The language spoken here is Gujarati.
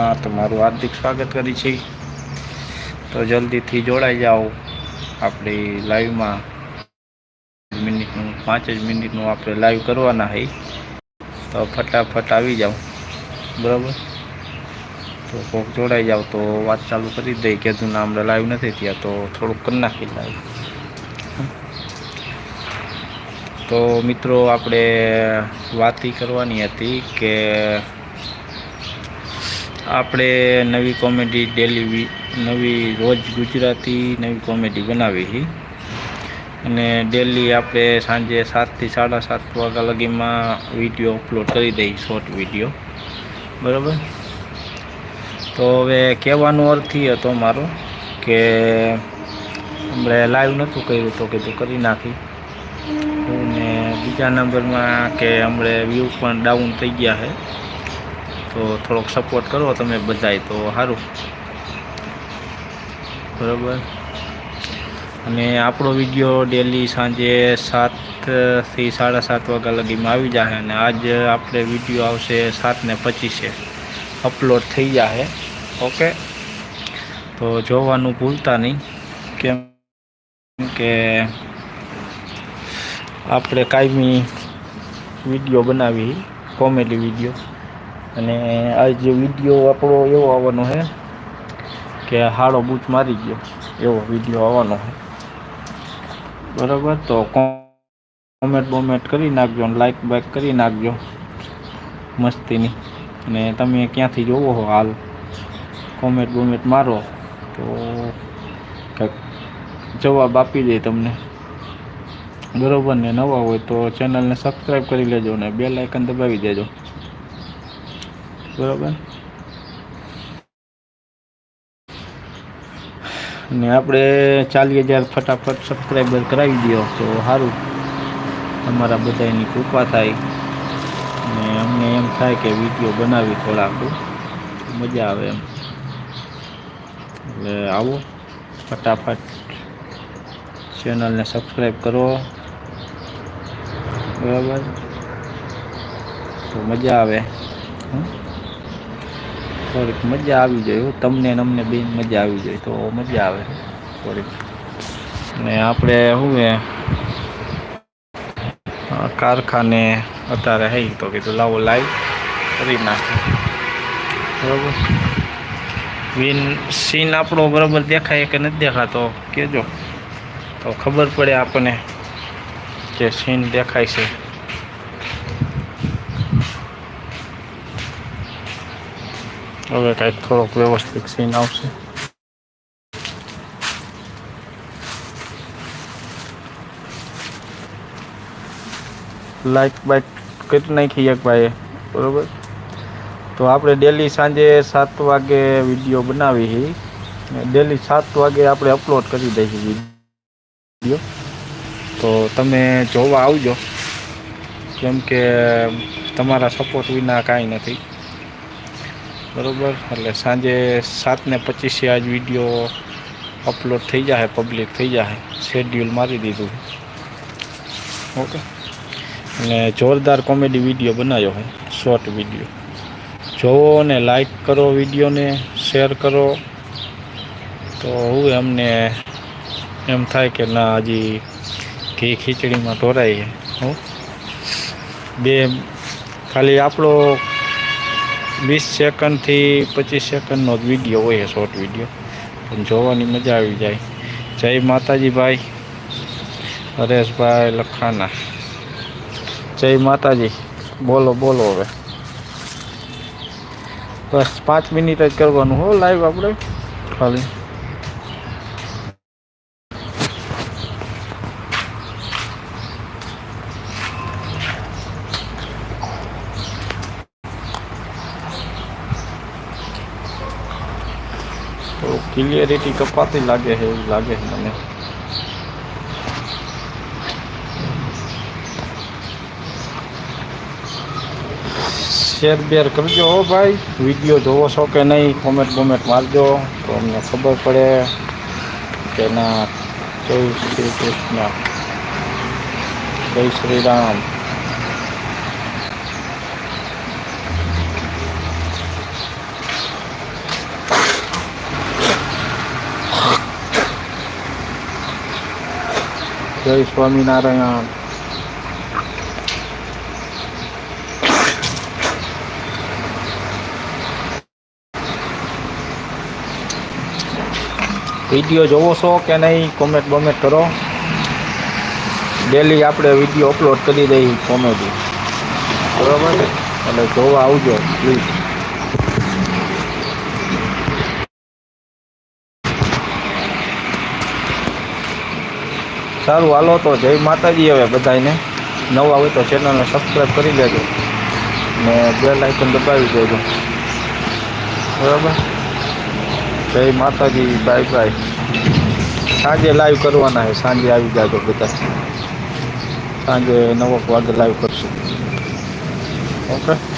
વિડીયોમાં તમારું હાર્દિક સ્વાગત કરી છે. તો જલ્દીથી જોડાઈ જાઓ આપણી લાઈવમાં. મિનિટનું, પાંચ જ મિનિટનું આપણે લાઈવ કરવાના છે તો ફટાફટ આવી જાઓ. બરાબર? તો કોક જોડાઈ જાઓ, તો વાત ચાલુ કરી દઈ કીધું ના આપણે લાઈવ નથી થયા, તો થોડુંક કરી નાખી લાઈવ. તો મિત્રો, આપણે વાત કરવાની હતી કે આપણે નવી કોમેડી ડેલી નવી રોજ ગુજરાતી નવી કોમેડી બનાવી છે. અને ડેલી આપણે સાંજે સાતથી સાડા સાત વાગ્યા લગીમાં વીડિયો અપલોડ કરી દઈ, શોર્ટ વીડિયો. બરાબર? તો હવે કહેવાનો અર્થ એ હતો મારો કે હમણાં લાઈવ નહોતું કર્યું તો કીધું કરી નાખી. ને બીજા નંબરમાં કે હમણે વ્યૂ પણ ડાઉન થઈ ગયા છે. તો થોડોક સપોર્ટ કરો તમે બધાય તો સારું બરાબર? અને આપણો વીડિયો ડેલી સાંજે સાતથી સાડા સાત વાગ્યા લગીમાં આવી જશે અને આજ આપણે વીડિયો આવશે સાતને પચીસે. અપલોડ થઈ જશે ઓકે? તો જોવાનું ભૂલતા નહીં. કેમ કે આપણે કાયમી વીડિયો બનાવી, કોમેડી વીડિયો. અને આ જે વીડિયો આપણો એવો આવવાનો છે કે હાડો બૂચ મારી ગયો, એવો વીડિયો આવવાનો છે બરાબર? તો કોમેન્ટ બોમેન્ટ કરી નાખજો અને બાઇક કરી નાખજો મસ્તીની. અને તમે ક્યાંથી જોવો હો હાલ? કોમેન્ટ બોમેન્ટ મારો. તો કંઈક જવાબ આપી દે તમને. બરાબર ને નવા હોય તો ચેનલને સબસ્ક્રાઈબ કરી લેજો ને બે લાઇકન દબાવી દેજો. બરાબર ને આપણે ચાલીસ હજાર ફટાફટ સબસ્ક્રાઈબર કરાવી દો તો સારું તમારા બધાની કૃપા થાય. ને અમને એમ થાય કે વીડિયો બનાવી થોડાક મજા આવે એમ. એટલે આવો, ફટાફટ ચેનલને સબસ્ક્રાઈબ કરો. બરાબર? તો મજા આવે. હં? થોડીક મજા આવી જોઈએ. તમને અમને બેન મજા આવી જોઈએ તો મજા આવે થોડીક. ને આપણે શું એ કારખાને અત્યારે હઈ તો કીધું, લાવો લાઈવ. કરી નાખે. બરાબર? વિન સીન આપણો બરાબર દેખાય કે નથી દેખાતો? કહેજો તો ખબર પડે આપણને કે સીન દેખાય છે. હવે કાંઈક થોડોક વ્યવસ્થિત સીન આવશે લાઈક બાઈક કરી નાખી એક ભાઈએ બરાબર? તો આપણે ડેલી સાંજે સાત વાગે વીડિયો બનાવી ડેલી સાત વાગે આપણે અપલોડ કરી દઈએ વીડિયો તો તમે જોવા આવજો. કેમ કે તમારા સપોર્ટ વિના કાંઈ નથી. બરાબર? એટલે સાંજે સાતને પચીસે આજ વીડિયો અપલોડ થઈ જશે પબ્લિક થઈ જશે શેડ્યુલ મારી દીધું. ઓકે અને જોરદાર કોમેડી વીડિયો બનાવ્યો હોય શોર્ટ વીડિયો જોવો ને લાઈક કરો વિડીયોને શેર કરો. તો હું અમને એમ થાય કે ના, હજી ઘી ખીચડીમાં ઢોરાઈએ હું? બે, ખાલી આપણો વીસ સેકન્ડથી પચીસ સેકન્ડનો જ વીડિયો હોય છે શોર્ટ વીડિયો. પણ જોવાની મજા આવી જાય. જય માતાજી ભાઈ હરેશભાઈ લખાના. જય માતાજી. બોલો બોલો હવે. બસ પાંચ મિનિટ જ કરવાનું હો લાઈવ આપણે. ખાલી. તો ક્લિયરિટી કપાતી લાગે છે એવું લાગે છે મને શેર બેર કરજો હો ભાઈ વીડિયો જોવો છો કે નહીં? કોમેન્ટ બોમેન્ટ મારજો, તો અમને ખબર પડે કે ના, જય શ્રી કૃષ્ણ. જય શ્રી રામ. જય સ્વામિનારાયણ. વીડિયો જોવો છો કે નહીં કોમેન્ટ બોમેન્ટ કરો. ડેલી આપણે વીડિયો અપલોડ કરી દઈએ કોમેડી બરાબર એટલે જોવા આવજો પ્લીઝ સારું હાલો તો જય માતાજી હવે બધાને નવા હોય તો ચેનલને સબસ્ક્રાઈબ કરી લેજો. ને બેલ આઇકન દબાવી દેજો. બરાબર? જય માતાજી બાય બાય સાંજે લાઈવ કરવાના છે. સાંજે આવી જાજો બધા. સાંજે નવો વાગે લાઈવ કરશું. ઓકે?